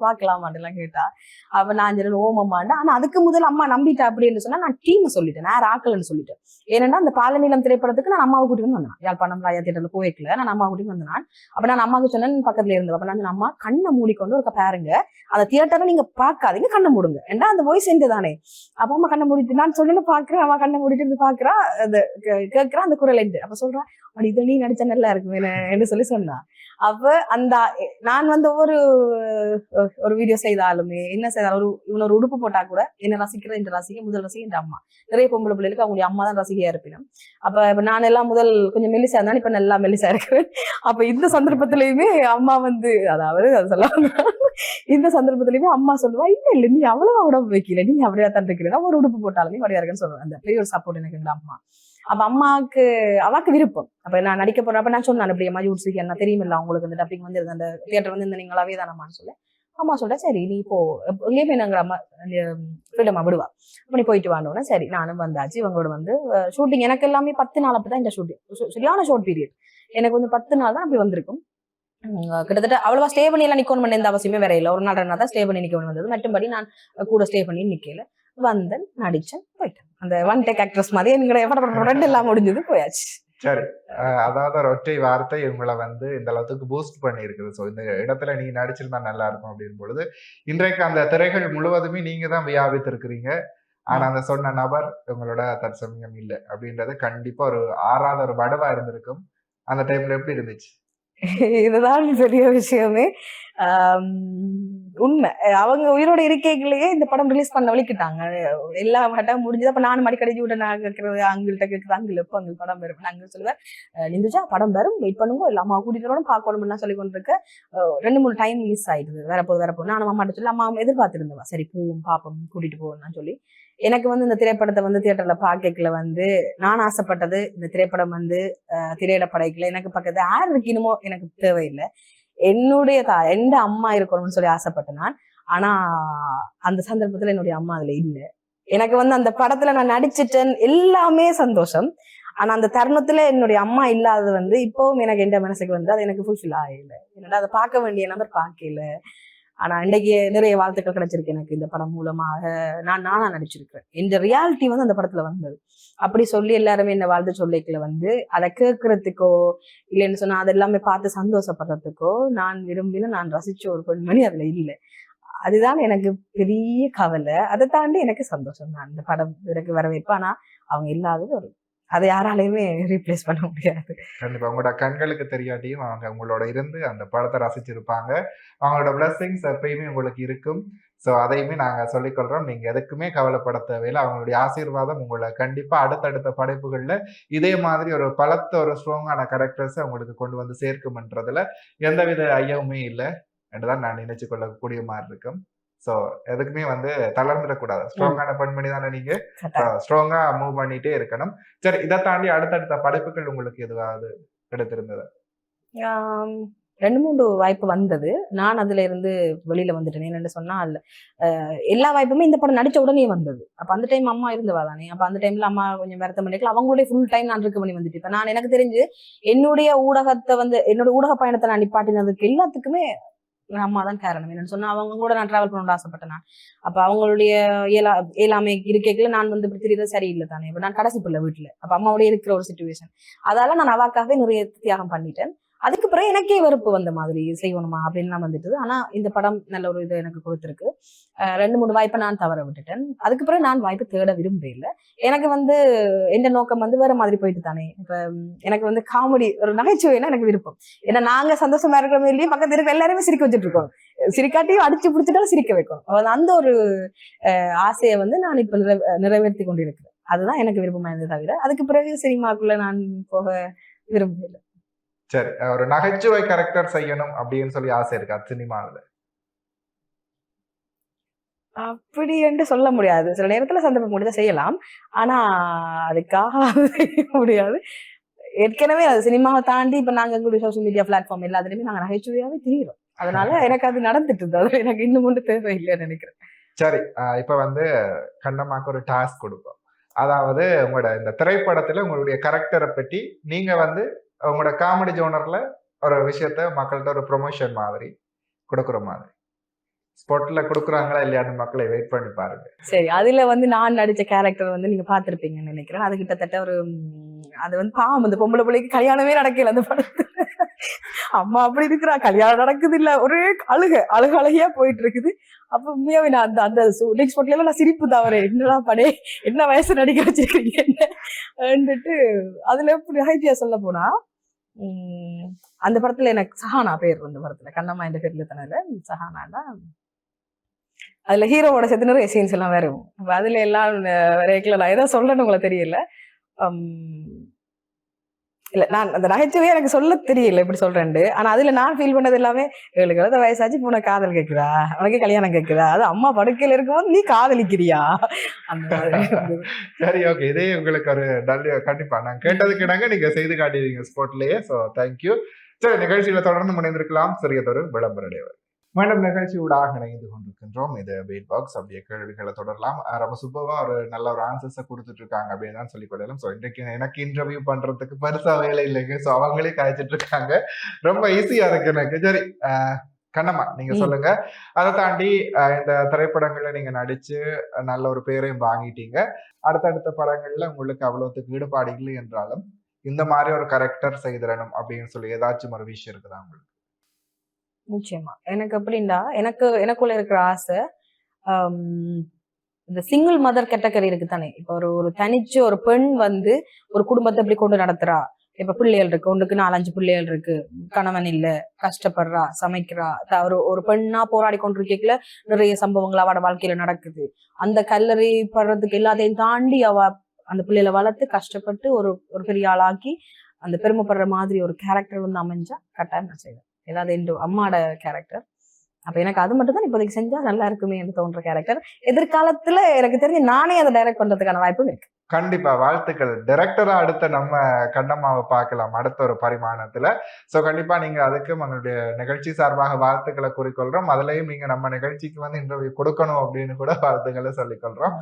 வந்து எல்லாம் கேட்டா அவ நான் சொல்ல ஓமம்மாண்டா ஆனா அதுக்கு முதல் அம்மா நம்பிட்டா அப்படின்னு சொன்னா நான் டீம் சொல்லிட்டேன் நான் ஆக்கலன்னு சொல்லிட்டேன். ஏன்னா அந்த பாலநீளம் திரைப்படத்துக்கு நான் அம்மாவை கூட்டிட்டு வந்து வந்தேன். யாழ்ப்பாணம் ராயா தியேட்டர்ல போய்க்கல நான் அம்மா கூட்டிட்டு வந்தேன். அப்ப நான் அம்மாவுக்கு சொன்னேன் பக்கத்துல இருந்து அப்ப நான் அம்மா கண்ணை மூடிக்கொண்டு ஒரு பாருங்க. அந்த தியேட்டரை நீங்க பார்க்காதீங்க கண்ணை மூடுங்க. ஏன்னா அந்த வாய்ஸ் எந்த தானே அப்ப அம்மா கண்ணை மூடிட்டு நான் சொல்லணும் பாக்குறேன் அவன் கண்ணை மூடிட்டு இருந்து பாக்குறா அது கேட்கிறான் அந்த குரல் எண்டு. அப்ப சொல்றான் அப்படி இது நீ நடிச்ச நல்லா இருக்கும் என்று சொல்லி சொன்னா. அப்ப அந்த நான் வந்து ஒவ்வொரு ஒரு வீடியோ செய்தாலுமே என்ன செய்தாலும் ஒரு இவன் ஒரு உடுப்பு போட்டா கூட என்ன ரசிக்கிறேன் இந்த ரசிக்க முதல் ரசிக்க இந்த அம்மா. நிறைய பொம்பளை பிள்ளைகளுக்கு அவங்களுடைய அம்மா தான் ரசிகையா இருப்பினும். அப்ப இப்ப நான் எல்லாம் முதல் கொஞ்சம் மெல்லிசா இருந்தாலும் இப்ப நல்லா மெல்லிசா இருக்கிறேன். அப்ப இந்த சந்தர்ப்பத்திலயுமே அம்மா வந்து அதாவது அது சொல்லுவாங்க இந்த சந்தர்ப்பத்திலயுமே அம்மா சொல்லுவா இல்ல இல்ல நீ அவ்வளவு உடம்பு வைக்கல நீ அப்படியா தான் இருக்கிற ஒரு உடுப்பு போட்டாலுமே வடிவாருக்குன்னு சொல்லுவேன் அந்த பெரிய ஒரு சப்போர்ட் எனக்கு எங்க அம்மா. அப்ப அம்மாவுக்கு அவாக்கு விருப்பம். அப்ப நான் நடிக்க போறப்ப நான் சொன்னேன் அப்படி அம்மா யூட்ஸுக்கு என்ன தெரியுமில்ல உங்களுக்கு வந்து டப்பிங் வந்து அந்த தியேட்டர் வந்து இந்த நீங்களாவே தானம்மான்னு சொல்லி. அம்மா சொல்றேன் சரி நீ இப்போ எப்ப- எங்கேயுமே நாங்கள் அம்மா ஃப்ரீடமா விடுவா. அப்ப நீ போயிட்டு வாண்டோன்னா சரி நானும் வந்தாச்சு. இவங்களோட வந்து ஷூட்டிங் எனக்கு எல்லாமே பத்து நாள் அப்பதான் இந்த ஷூட்டிங் சரியான ஷார்ட் பீரியட் எனக்கு வந்து பத்து நாள் தான் அப்படி வந்திருக்கும். கிட்டத்தட்ட அவ்வளவா ஸ்டே பண்ணி எல்லாம் நிக்கணும் எந்த அவசியமே வேற இல்லை. ஒரு நாள் ரெண்டு நாள் தான் ஸ்டே பண்ணி நிக்கணும் வந்தது. மற்றபடி நான் கூட ஸ்டே பண்ணி நிக்கல. வந்தேன் நடிச்சேன் போயிட்டேன் அந்த ஒன் டேக் ஆக்ட்ரஸ் மாதிரி எங்களை எல்லாம் முடிஞ்சது போயாச்சு சரி அதாவது ஒரு ஒற்றை வார்த்தை உங்களை வந்து இந்த அளவுக்கு பூஸ்ட் பண்ணி இருக்குது ஸோ இந்த இடத்துல நீங்க நடிச்சிருந்தா நல்லா இருக்கும் அப்படின்னு பொழுது இன்றைக்கு அந்த திரைகள் முழுவதுமே நீங்க தான் வியாபித்திருக்கிறீங்க ஆனா அந்த சொன்ன நபர் உங்களோட தற்சமயம் இல்லை அப்படின்றது கண்டிப்பா ஒரு ஆறாத ஒரு வடவா இருந்திருக்கும் அந்த டைம்ல எப்படி இருந்துச்சு இதுதான் பெரிய விஷயமே உண்மை. அவங்க உயிரோட இருக்கைகளையே இந்த படம் ரிலீஸ் பண்ண வலிக்கிட்டாங்க. எல்லா கட்டம் முடிஞ்சது. அப்ப நானும் மடிக்கடி விட நான் கேட்கறது அங்கிள்கிட்ட கேட்கறது அங்கே எப்போ அங்கே படம் வரும்? நாங்கள் சொல்லுவேன் நிந்துச்சா படம் வரும். வெயிட் பண்ணுங்க. இல்லை அம்மா கூட்டிட்டு வரணும். பார்க்கணும்னு சொல்லி கொண்டு இருக்க ரெண்டு மூணு டைம் மிஸ் ஆயிடுது. வேற போது வேற போது. நான் அம்மாட்ட சொல்லி அம்மா எதிர்பார்த்துருந்தவா? சரி போவோம் பாப்போம் கூட்டிட்டு போவோம்னு சொல்லி. எனக்கு வந்து இந்த திரைப்படத்தை வந்து தியேட்டர்ல பார்க்கல வந்து நான் ஆசைப்பட்டது இந்த திரைப்படம் வந்து திரையிட திரையிடப்படைக்கல எனக்கு பக்கத்து யார் இருக்கணுமோ எனக்கு தேவையில்லை. என்னுடைய தா எந்த அம்மா இருக்கணும்னு சொல்லி ஆசைப்பட்டேன் நான். ஆனா அந்த சந்தர்ப்பத்துல என்னுடைய அம்மா அதுல இல்லை. எனக்கு வந்து அந்த படத்துல நான் நடிச்சிட்டேன் எல்லாமே சந்தோஷம். ஆனா அந்த தருணத்துல என்னுடைய அம்மா இல்லாதது வந்து இப்பவும் எனக்கு எந்த மனசுக்கு வந்து அது எனக்கு ஃபுல்ஃபில் ஆகல. என்னடா அதை பார்க்க வேண்டிய நபர் பார்க்கல. ஆனா இன்றைக்கு நிறைய வாழ்த்துக்கள் கிடைச்சிருக்கு எனக்கு இந்த படம் மூலமாக. நான் நானா நடிச்சிருக்கிறேன். இந்த ரியாலிட்டி வந்து அந்த படத்துல வந்தது. அப்படி சொல்லி எல்லாருமே என்ன வாழ்த்து சொல்லிக்கல வந்து அதை கேட்கறதுக்கோ இல்லைன்னு சொன்னா அதெல்லாமே பார்த்து சந்தோஷப்படுறதுக்கோ நான் விரும்பின நான் ரசிச்ச ஒரு பெண்மணி அதுல இல்லை. அதுதான் எனக்கு பெரிய கவலை. அதை தாண்டி எனக்கு சந்தோஷம் தான் அந்த படம் எனக்கு வரவேற்பு. ஆனா அவங்க இல்லாதது ஒரு அதை யாராலையுமே ரீப்ளேஸ் பண்ண முடியாது. கண்டிப்பா. உங்களோட கண்களுக்கு தெரியாட்டியும் அவங்க உங்களோட இருந்து அந்த படத்தை ரசிச்சிருப்பாங்க. அவங்களோட பிளஸ்ஸிங்ஸ் எப்பயுமே உங்களுக்கு இருக்கும். ஸோ அதையுமே நாங்கள் சொல்லிக்கொள்கிறோம் நீங்கள் எதுக்குமே கவலைப்பட தேவையில்லை. அவங்களுடைய ஆசீர்வாதம் உங்களை கண்டிப்பாக அடுத்தடுத்த படைப்புகளில் இதே மாதிரி ஒரு பலத்த ஒரு ஸ்ட்ராங்கான கேரக்டர்ஸை உங்களுக்கு கொண்டு வந்து சேர்க்கும்ன்றதுல எந்தவித ஐயமுமே இல்லை. என்றுதான் நான் நினைச்சு கொள்ளக்கூடிய மாதிரி இருக்கும். ஸோ எதுக்குமே வந்து தளர்ந்துடக்கூடாது. ஸ்ட்ராங்கான பெண்மணி தானே நீங்க? ஸ்ட்ராங்கா மூவ் பண்ணிட்டே இருக்கணும். சரி இதை தாண்டி அடுத்தடுத்த படைப்புகள் உங்களுக்கு எதுவாவது கிடைத்திருந்தது ஆம், ரெண்டு மூணு வாய்ப்பு வந்தது. நான் அதுல இருந்து வெளியில வந்துட்டேன் என்னன்னு சொன்னால் எல்லா வாய்ப்புமே இந்த படம் நடிச்ச உடனே வந்தது. அப்ப அந்த டைம் அம்மா இருந்தவா தானே? அப்ப அந்த டைம்ல அம்மா கொஞ்சம் வருத்தம் பண்ணிக்கலாம் அவங்களுடைய ஃபுல் டைம் நான் இருக்க பண்ணி வந்துட்டு. இப்ப நான் எனக்கு தெரிஞ்சு என்னுடைய ஊடகத்தை வந்து என்னோட ஊடக பயணத்தை நான் நிப்பாட்டினதுக்கு எல்லாத்துக்குமே என் அம்மா தான் காரணம். என்னன்னு சொன்னா அவங்க கூட நான் டிராவல் பண்ணணும்னு ஆசைப்பட்டேன் நான். அப்ப அவங்களுடைய இயலா இயலாமை இருக்கைக்குள்ள நான் வந்து இப்படி தெரியறது சரியில்லை தானே. இப்ப நான் கடைசி பிள்ளை வீட்டுல. அப்ப அம்மாவோட இருக்கிற ஒரு சுச்சுவேஷன் அதால நான் அவாக்காகவே நிறைய தியாகம் பண்ணிட்டேன். அதுக்கு பிறகு எனக்கே வெறுப்பு வந்த மாதிரி செய்யணுமா அப்படின்லாம் வந்துட்டு ஆனா இந்த படம் நல்ல ஒரு இது எனக்கு கொடுத்துருக்கு. ரெண்டு மூணு வாய்ப்பை நான் தவற விட்டுட்டேன். அதுக்கு பிறகு நான் வாய்ப்பு தேட விரும்பல எனக்கு வந்து எந்த நோக்கம் வந்து வேற மாதிரி போயிட்டு தானே. இப்போ எனக்கு வந்து காமெடி ஒரு நகைச்சுவைனா எனக்கு விருப்பம். ஏன்னா நாங்க சந்தோஷமா இருக்கிறோம் இல்லையே பக்கத்து இருக்க எல்லாருமே சிரிக்க வச்சுட்டு இருக்கோம். சிரிக்காட்டியும் அடிச்சு பிடிச்சிட்டாலும் சிரிக்க வைக்கணும். அந்த ஒரு ஆசையை வந்து நான் இப்ப நிறைவேற்றி கொண்டிருக்கிறேன். அதுதான் எனக்கு விருப்பமா இருந்தது தவிர அதுக்கு பிறகு சினிமாக்குள்ள நான் போக விரும்பல சரி ஒரு நகைச்சுவை கேரக்டர் செய்யணும் அப்படின்னு சொல்லி ஆசை இருக்கா சினிமாவில்? அப்படி என்று சொல்ல முடியாது. சில நேரத்துல சந்தர்ப்பம் முடிஞ்சா செய்யலாம். ஆனா அதுக்காக அது செய்ய முடியாது. ஏற்கனவே அது சினிமாவை தாண்டி இப்ப நாங்க எங்களுடைய சோஷியல் மீடியா பிளாட்ஃபார்ம் எல்லாத்துலயுமே நாங்க நகைச்சுவையாவே தெரியும் அதனால எனக்கு அது நடந்துட்டு இருந்தது எனக்கு இன்னும் ஒன்று தேவையில்லைன்னு நினைக்கிறேன். சரி இப்ப வந்து கண்ணம்மாக்கு ஒரு டாஸ்க் கொடுப்போம். அதாவது உங்களோட இந்த திரைப்படத்துல உங்களுடைய கேரக்டரை பற்றி நீங்க வந்து உங்களோட காமெடி ஜோனர்ல ஒரு விஷயத்த மக்கள்கிட்ட ஒரு ப்ரொமோஷன் மாதிரி கொடுக்குற மாதிரி. ஸ்பாட்ல கொடுக்குறாங்களா இல்லையான்னு மக்களை வெயிட் பண்ணி பாருங்க. சரி அதுல வந்து நான் நடிச்ச கேரக்டர் வந்து நீங்க பாத்திருப்பீங்கன்னு நினைக்கிறேன். அது கிட்டத்தட்ட ஒரு அது வந்து பாவம். அந்த பொம்பளை பிள்ளைக்கு கல்யாணமே நடக்கல அந்த படத்துல. அம்மா அப்படி இருக்கிறா கல்யாணம் நடக்குது இல்ல. ஒரே அழுக அழுக அழகியா போயிட்டு இருக்குது அப்ப உண்மையாவே நான் அந்த அந்த ஷூட்டிங் ஸ்பாட்ல நான் சிரிப்பு தவறு என்னடா படே என்ன வயசு நடிக்க வச்சிருக்கீங்க என்னன்னுட்டு அதுல எப்படி ஹைப்பியா சொல்ல போனா அந்த படத்துல எனக்கு சஹானா பேர் அந்த படத்துல கண்ணம்மா என்ற பேர்ல தானே சஹானாண்டா அதுல ஹீரோவோட சேர்த்து நிறைய சீன்ஸ் எல்லாம் வரும் அதில் அதுல எல்லாம் வரைக்கல நான் ஏதோ சொல்றேன்னு உங்களுக்கு தெரியல. இல்ல நான் அந்த நகைச்சுவையே எனக்கு சொல்ல தெரியல இப்படி சொல்றேன்ட்டு. ஆனா அதுல நான் ஃபீல் பண்ணது எல்லாமே ஏழு கலந்த வயசாச்சு உனக்கு காதல் கேட்குதா உனக்கு கல்யாணம் கேட்குதா அது அம்மா படுக்கையில இருக்கும்போது நீ காதலிக்கிறியா? அந்த சரி ஓகே இதே உங்களுக்கு ஒரு நல்ல கண்டிப்பா. நான் கேட்டதுக்கு இணங்க நீங்க செய்து காட்டிடுவீங்க ஸ்போர்ட்லயே ஸோ தேங்க்யூ சரி நிகழ்ச்சியில தொடர்ந்து முனைந்திருக்கலாம். சிறியதொரு விளம்பர இடைவேளை மீண்டும் நிகழ்ச்சி ஊடாக இணைந்து கொண்டிருக்கின்றோம். இது பீட் பாக்ஸ் அப்படியே கேள்விகளை தொடரலாம். ரொம்ப சூப்பரா ஒரு நல்ல ஒரு ஆன்சர்ஸை கொடுத்துட்டு இருக்காங்க அப்படின்னு தான் சொல்லிக் கொள்ளலாம் ஸோ இன்றைக்கு எனக்கு இன்டர்வியூ பண்றதுக்கு பெருசா வேலை இல்லைங்க. ஸோ அவங்களே காய்ச்சிட்டு இருக்காங்க ரொம்ப ஈஸியா இருக்கு எனக்கு. சரி கண்ணம்மா நீங்க. சொல்லுங்க. அதை தாண்டி இந்த திரைப்படங்கள்ல நீங்க நடிச்சு நல்ல ஒரு பேரையும் வாங்கிட்டீங்க. அடுத்தடுத்த படங்கள்ல உங்களுக்கு அவ்வளவுக்கு ஈடுபாடு இல்லை என்றாலும் இந்த மாதிரி ஒரு கரெக்டர் செய்திடணும் அப்படின்னு சொல்லி ஏதாச்சும் ஒரு விஷயம் இருக்குதா உங்களுக்கு? நிச்சயமா. எனக்கு எப்படின்னா எனக்கு எனக்குள்ள இருக்கிற ஆசை இந்த சிங்கிள் மதர் கேட்டகரி இருக்கு தானே இப்ப ஒரு ஒரு தனிச்சு ஒரு பெண் வந்து ஒரு குடும்பத்தை எப்படி கொண்டு நடத்துறா. இப்ப பிள்ளைகள் இருக்கு ஒன்றுக்கு நாலஞ்சு பிள்ளைகள் இருக்கு. கணவன் இல்ல கஷ்டப்படுறா சமைக்கிறா. ஒரு ஒரு பெண்ணா போராடி கொண்டிருக்கல நிறைய சம்பவங்கள் அவட வாழ்க்கையில நடக்குது. அந்த கல்லறை படுறதுக்கு எல்லாத்தையும் தாண்டி அவ அந்த பிள்ளைகளை வளர்த்து கஷ்டப்பட்டு ஒரு ஒரு பெரிய ஆளாக்கி அந்த பெருமைப்படுற மாதிரி ஒரு கேரக்டர் வந்து அமைஞ்சா கட்டாயம் நான் செய்வேன். ஏதாவது என் அம்மாட கேரக்டர் அப்ப எனக்கு அது மட்டும் தான் இப்போதைக்கு செஞ்சா நல்லா இருக்குமே என்று தோன்ற கேரக்டர் எதிர்காலத்துல எனக்கு தெரிஞ்சு நானே அதை டைரக்ட் பண்றதுக்கான வாய்ப்பும் இருக்குது கண்டிப்பா வாழ்த்துக்கள். டைரக்டரா அடுத்த நம்ம கண்ணம்மாவை பார்க்கலாம் அடுத்த ஒரு பரிமாணத்துல. சோ கண்டிப்பா நீங்க அதுக்கு உங்களுடைய நிகழ்ச்சி சார்பாக வாழ்த்துக்களை கூறிக்கொள்றோம். அதுலயும் நீங்க நம்ம நிகழ்ச்சிக்கு வந்து இன்டர்வியூ கொடுக்கணும் அப்படின்னு கூட வாழ்த்துக்களை சொல்லிக்கொள்றோம்.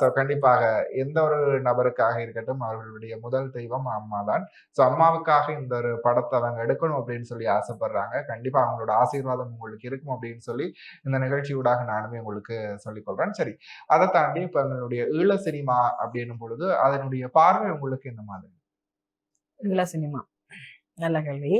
சோ கண்டிப்பாக எந்த ஒரு நபருக்காக இருக்கட்டும் அவர்களுடைய முதல் தெய்வம் அம்மா தான். சோ அம்மாவுக்காக இந்த ஒரு படத்தை அவங்க எடுக்கணும் அப்படின்னு சொல்லி ஆசைப்படுறாங்க. கண்டிப்பா அவங்களோட ஆசீர்வாதம் உங்களுக்கு இருக்கும் அப்படின்னு சொல்லி இந்த நிகழ்ச்சியூடாக நானுமே உங்களுக்கு சொல்லிக்கொள்றேன். சரி அதை தாண்டி இப்ப எங்களுடைய ஈழ சினிமா அப்படின்னும் பொழுது அதனுடைய பார்வை உங்களுக்கு என்ன மாதிரி? ஈழ சினிமா. நல்ல கேள்வி.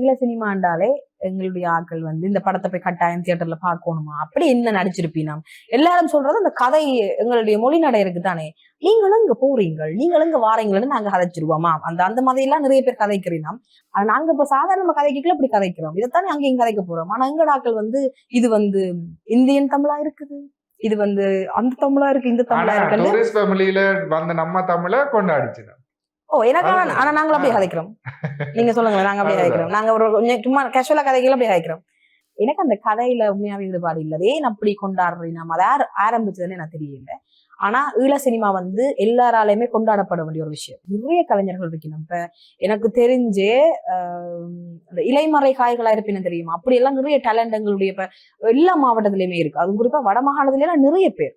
ஈழ என்றாலே எங்களுடைய ஆட்கள் வந்து இந்த படத்தை போய் கட்டாயம் தியேட்டர்ல பார்க்கணுமா? அப்படி என்ன நடிச்சிருப்பீனாம் எல்லாரும் சொல்றது அந்த கதை எங்களுடைய மொழி நடை இருக்குதானே நீங்களும் இங்க போறீங்க நீங்களும் இங்க வாரீங்கன்னு நாங்க கதைச்சிருவோமா? அந்த அந்த மாதிரி எல்லாம் நிறைய பேர் கதைக்கிறீனாம் ஆனா நாங்க இப்ப சாதாரண கதைக்கல இப்படி கதைக்கிறோம். இதைத்தானே அங்கேயும் கதைக்க போறோம். ஆனா எங்க ஆட்கள் வந்து இது வந்து இந்தியன் தமிழா இருக்குது. இது வந்து அந்த தமிழா இருக்கு இந்த தமிழா இருக்கு டூரிஸ்ட் ஃபேமிலியில வந்த நம்ம தமிழ கொண்டாடிச்சு ஓ எனக்கு ஆனா- நாங்களும் அப்படியே. கதைக்கிறோம் நீங்க சொல்லுங்களேன் நாங்க அப்படியே. கதைக்கிறோம் நாங்க ஒரு கொஞ்சம் சும்மா கேஷுவலா கதைகள் அப்படியே கதைக்கிறோம் எனக்கு அந்த கதையில உண்மையாவே ஈடுபாடு இல்லை. ஏன் அப்படி கொண்டாடுறீங்க? நம்ம அதை ஆரம்பிச்சதுன்னு எனக்கு தெரியல. ஆனா ஈழ சினிமா வந்து எல்லாராலையுமே கொண்டாடப்பட வேண்டிய ஒரு விஷயம். நிறைய கலைஞர்கள் இருக்கணும் இப்ப எனக்கு தெரிஞ்சு இந்த இலைமறை காய்களா இருப்பினும் தெரியுமா? அப்படி எல்லாம் நிறைய டேலண்டங்களுடைய இப்ப எல்லா மாவட்டத்திலயுமே இருக்கு. அது குறிப்பா வட மாகாணத்துல நிறைய பேர்.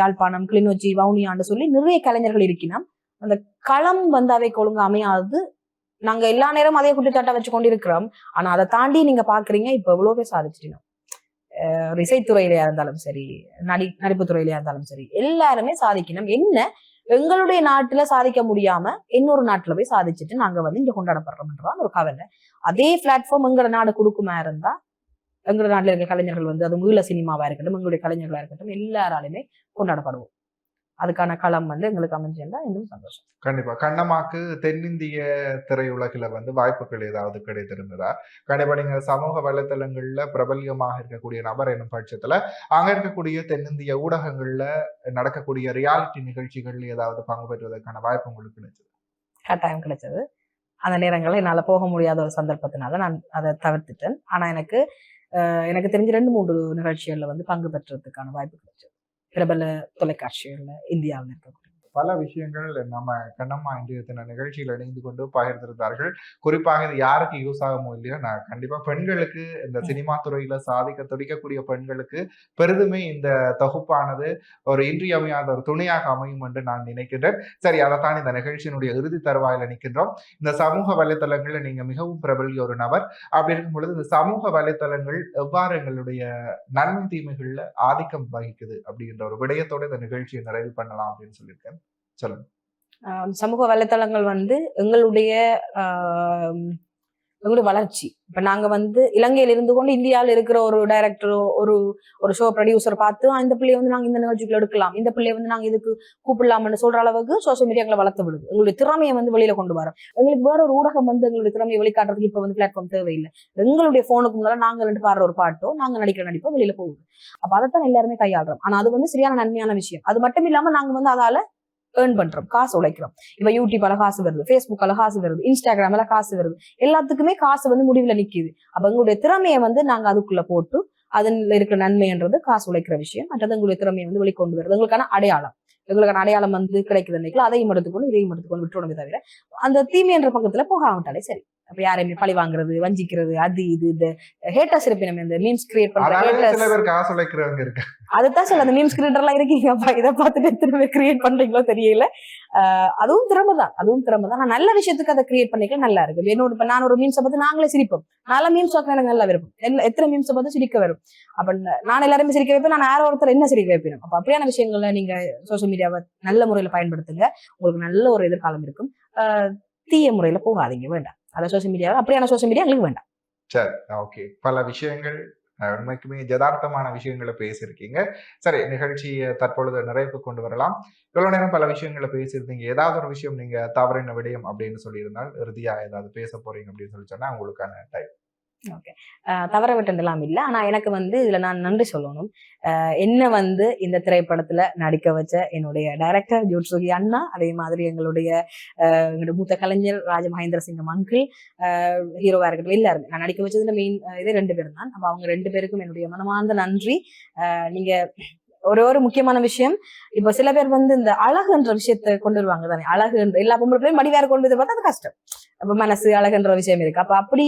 யாழ்ப்பாணம் கிளிநொச்சி வவுனியாண்டு சொல்லி நிறைய கலைஞர்கள் இருக்கணும் அந்த களம் வந்து அவை ஒழுங்கா அமையாது. நாங்க எல்லா நேரமும் அதே குட்டித்தாட்டை வச்சு கொண்டிருக்கிறோம். ஆனா அதை தாண்டி நீங்க பாக்குறீங்க இப்ப இவ்வளவு பேர் சாதிச்சிட்டோம் ஒரு இசைத்துறையிலயா இருந்தாலும் சரி நடி நடிப்பு துறையிலையா இருந்தாலும் சரி எல்லாருமே சாதிக்கணும். என்ன? எங்களுடைய நாட்டுல சாதிக்க முடியாம இன்னொரு நாட்டுல போய் சாதிச்சுட்டு நாங்க வந்து இங்க கொண்டாடப்படுறோம்ன்றதான் ஒரு கவலை. அதே பிளாட்ஃபார்ம் எங்களோட நாடு கொடுக்குமா இருந்தா எங்களோட நாட்டுல இருக்க கலைஞர்கள் வந்து அது மீள சினிமாவா இருக்கட்டும் எங்களுடைய கலைஞர்களா இருக்கட்டும் எல்லாராலுமே கொண்டாடப்படுவோம். அதுக்கான களம் வந்து எங்களுக்கு அமைஞ்சிருந்தா இன்னும் சந்தோஷம். கண்டிப்பா. கண்ணம்மாக்கு தென்னிந்திய திரையுலகில வந்து வாய்ப்புகள் ஏதாவது கிடைத்திருந்ததா? கண்டிப்பா நீங்க சமூக வலைத்தளங்கள்ல பிரபல்யமாக இருக்கக்கூடிய நபர் என்னும் பட்சத்துல அங்க இருக்கக்கூடிய தென்னிந்திய ஊடகங்கள்ல நடக்கக்கூடிய ரியாலிட்டி நிகழ்ச்சிகள்ல ஏதாவது பங்கு பெற்றுவதற்கான வாய்ப்பு உங்களுக்கு கிடைச்சது? கட்டாயம் கிடைச்சது. அந்த நேரங்களில் என்னால போக முடியாத ஒரு சந்தர்ப்பத்தினால நான் அதை தவிர்த்துட்டேன். ஆனா எனக்கு எனக்கு தெரிஞ்ச ரெண்டு மூன்று நிகழ்ச்சிகள்ல வந்து பங்கு பெற்றதுக்கான வாய்ப்பு கிடைச்சது. பிரபல தொலைக்காட்சிகள்ல இந்தியாவில் இருக்கக்கூடிய பல விஷயங்கள் நம்ம கண்ணம்மா இன்றைய தின நிகழ்ச்சியில் இணைந்து கொண்டு பகிர்ந்திருந்தார்கள். குறிப்பாக இது யாருக்கு யூஸ் ஆகுமோ இல்லையோ நான் கண்டிப்பா பெண்களுக்கு இந்த சினிமா துறையில சாதிக்க துடிக்கக்கூடிய பெண்களுக்கு பெரிதுமே இந்த தொகுப்பானது ஒரு இன்றியமையாத ஒரு துணையாக அமையும் என்று நான் நினைக்கின்றேன். சரி அதைத்தான் இந்த நிகழ்ச்சியினுடைய இறுதி தருவாயில நிற்கின்றோம். இந்த சமூக வலைத்தளங்கள்ல நீங்க மிகவும் பிரபலிய ஒரு நபர். அப்படி இருக்கும் பொழுது இந்த சமூக வலைத்தளங்கள் எவ்வாறு எங்களுடைய நன்மை தீமைகள்ல ஆதிக்கம் வகிக்குது அப்படின்ற ஒரு விடயத்தோட இந்த நிகழ்ச்சியை நிறைவு பண்ணலாம் அப்படின்னு சொல்லியிருக்கேன். சொல்லுங்க. சமூக வலைத்தளங்கள் வந்து எங்களுடைய எங்களுடைய வளர்ச்சி. இப்போ நாங்கள் வந்து இலங்கையில் இருந்து கொண்டு இந்தியாவில் இருக்கிற ஒரு டைரக்டரோ ஒரு ஒரு ஷோ ப்ரொடியூசர் பார்த்து அந்த இந்த வந்து நாங்கள் இந்த நிகழ்ச்சிக்குள்ள எடுக்கலாம். இந்த பிள்ளையை வந்து நாங்கள் இதுக்கு கூப்பிடலாம்னு சொல்ற அளவுக்கு சோஷியல் மீடியாக்களை வளர்த்து விடுது. எங்களுடைய திறமையை வந்து வெளியில கொண்டு வரோம். எங்களுக்கு வேற ஒரு ஊடகம் வந்து எங்களுடைய திறமையை வெளிக்காட்டுறதுக்கு இப்போ வந்து பிளாட்ஃபார்ம் தேவையில்லை. எங்களுடைய ஃபோனுக்கு முன்னால நாங்கள் ரெண்டு பாடுற ஒரு பாட்டோ நாங்கள் நடிக்கிற நடிப்போ வெளியில போகுது. அப்போ அதைத்தான் எல்லாருமே கையாளுறோம். ஆனால் அது வந்து சரியான நன்மையான விஷயம். அது மட்டும் இல்லாமல் நாங்கள் வந்து அதால ஏர்ன் பண்றோம். காசு உழைக்கிறோம். இப்ப யூடியூப்ல காசு வருது ஃபேஸ்புக்கால காசு வருது இன்ஸ்டாகிராம்ல காசு வருது. எல்லாத்துக்குமே காசு வந்து முடிவுல நிக்குது. அப்ப எங்களுடைய திறமையை வந்து நாங்க அதுக்குள்ள போட்டு அதில் இருக்கிற நன்மைன்றது காசு உழைக்கிற விஷயம். மற்றது எங்களுடைய திறமையை வந்து வெளிக்கொண்டு வருது. எங்களுக்கான அடையாளம். எங்களுக்கான அடையாளம் வந்து கிடைக்குது அன்னைக்கு அதையும் எடுத்துக்கொண்டு இதையும் எடுத்துக்கொண்டு விட்டுறோமே தவிர அந்த தீமை என்ற பக்கத்துல போகாமட்டாலே சரி. அப்ப யாரையுமே பழி வாங்குறது வஞ்சிக்கிறது அது இது இந்த ஹேட்டர்ஸ் இருப்பினம் இந்த மீம்ஸ் கிரியேட் பண்ற இருக்கு. அதுதான் சொல்ல அந்த மீம்ஸ் கிரியேட்டர்லாம் இருக்கீங்கப்பா இதை பார்த்துட்டு எத்தனை பேர் கிரியேட் பண்றீங்களோ தெரியல. ஆஹ் அதுவும் திறமை தான் அதுவும் திறமை தான் நல்ல விஷயத்துக்கு அதை கிரியேட் பண்ணிக்க நல்லா இருக்கு என்னோட இப்ப நான் ஒரு மீம்ஸை பார்த்து நாங்களே சிரிப்போம். நல்ல மீம்ஸ் பார்க்க எனக்கு நல்லா விருப்பம். எத்தனை மீம்ஸை பார்த்து சிரிக்க வரும்? அப்ப நான் எல்லாருமே சிரிக்க வைப்பேன். நான் யாரோ ஒருத்தர் என்ன சிரிக்க வைப்பேன்? அப்ப அப்படியான விஷயங்கள்ல நீங்க சோஷியல் மீடியாவை நல்ல முறையில பயன்படுத்துங்க. உங்களுக்கு நல்ல ஒரு எதிர்காலம் இருக்கும். தீய முறையில போகாதீங்க. வேண்டாம். அதை சோசியல் மீடியாவை அப்படியான சோசியல் மீடியா எங்களுக்கு வேண்டாம் சரி ஓகே பல விஷயங்கள் உண்மைக்குமே யதார்த்தமான விஷயங்களை பேசியிருக்கீங்க சரி நிகழ்ச்சியை தற்பொழுது நிறைவுக்கு கொண்டு வரலாம் இவ்வளவு நேரம் பல விஷயங்களை பேசியிருந்தீங்க ஏதாவது ஒரு விஷயம் நீங்க தவறின விடயம் அப்படின்னு சொல்லியிருந்தால் இறுதியா ஏதாவது பேச போறீங்க அப்படின்னு சொல்லி சொன்னா உங்களுக்கான டைம் ஓகே தவற விட்டதெல்லாம் இல்லை. ஆனால் எனக்கு வந்து இதில் நான் நன்றி சொல்லணும். என்ன வந்து இந்த திரைப்படத்தில் நடிக்க வச்ச என்னுடைய டைரக்டர் ஜோட்சுகி அண்ணா அதே மாதிரி எங்களுடைய எங்களுடைய மூத்த கலைஞர் ராஜ மகேந்திர சிங்கம் அங்கிள் ஹீரோவாக இருக்கட்டும் எல்லாருமே. நான் நடிக்க வச்சதுல மெயின் இதே ரெண்டு பேரும் தான் அப்போ அவங்க ரெண்டு பேருக்கும் என்னுடைய மனமார்ந்த நன்றி. நீங்கள் ஒரு ஒரு முக்கியமான விஷயம். இப்போ சில பேர் வந்து இந்த அழகுன்ற விஷயத்தை கொண்டு வருவாங்க தானே. அழகுன்ற எல்லா பொம்பளை பிள்ளையும் மடி வேற கொண்டு வந்து பார்த்தா அது கஷ்டம். அப்ப மனசு அழகுன்ற விஷயம் இருக்கு. அப்ப அப்படி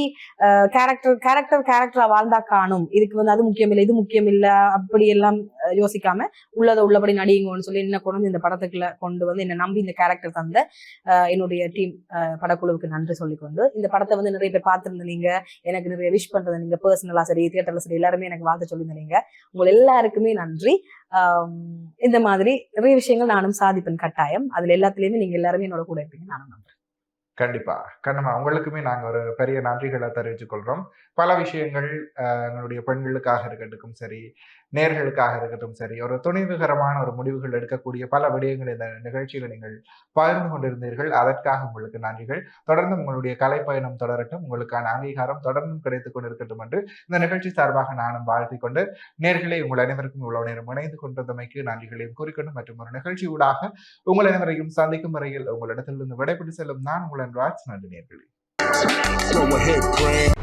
கேரக்டர் கேரக்டர் கேரக்டரா வாழ்ந்தா காணும். இதுக்கு வந்து அது முக்கியம் இல்லை இது முக்கியம் இல்ல அப்படி எல்லாம் யோசிக்காம உள்ளதை உள்ளபடி நடிங்கன்னு சொல்லி என்ன கொண்டு வந்து இந்த படத்துக்குள்ள கொண்டு வந்து என்ன நம்பி இந்த கேரக்டர் தந்த என்னுடைய டீம் படக்குழுவுக்கு நன்றி சொல்லிக்கொண்டு இந்த படத்தை வந்து நிறைய பேர் பார்த்திருந்தீங்க. எனக்கு நிறைய விஷ் பண்றது நீங்க பர்சனலா சரி தியேட்டர்ல சரி எல்லாருமே எனக்கு வாழ்த்து சொல்லியிருந்தீங்க. உங்க எல்லாருக்குமே நன்றி. இந்த மாதிரி நிறைய விஷயங்கள் நானும் சாதிப்பேன் கட்டாயம். அதுல எல்லாத்துலயுமே நீங்க எல்லாருமே என்னோட கூட இருப்பீங்க. நானும் நம்புறேன். கண்டிப்பா. கண்ணம்மா உங்களுக்குமே நாங்க ஒரு பெரிய நன்றிகளை தெரிவித்துக் கொள்றோம். பல விஷயங்கள் அஹ், எங்களுடைய பெண்களுக்காக இருக்கட்டும் சரி நேர்களுக்காக இருக்கட்டும் சரி ஒரு துணிவுகரமான ஒரு முடிவுகள் எடுக்கக்கூடிய பல விடயங்கள் இந்த நிகழ்ச்சியில் நீங்கள் பகிர்ந்து கொண்டிருந்தீர்கள். அதற்காக உங்களுக்கு நன்றிகள். தொடர்ந்து உங்களுடைய கலைப்பயணம் தொடரட்டும். உங்களுக்கான அங்கீகாரம் தொடர்ந்தும் கிடைத்துக் கொண்டிருக்கட்டும் என்று இந்த நிகழ்ச்சி சார்பாக நானும் வாழ்த்திக் கொண்டு நேர்களை உங்கள் அனைவருக்கும் இவ்வளவு நேரம் இணைந்து கொண்டதமைக்கு நன்றிகளையும் கூறிக்கொண்டு மற்றும் ஒரு நிகழ்ச்சி ஊடாக உங்கள் அனைவரையும் சந்திக்கும் வரையில் உங்களிடத்திலிருந்து விடைபெற்று செல்லும் நான் உங்கள் ராஜ் நன்றி நேர்களே ahead, Grant.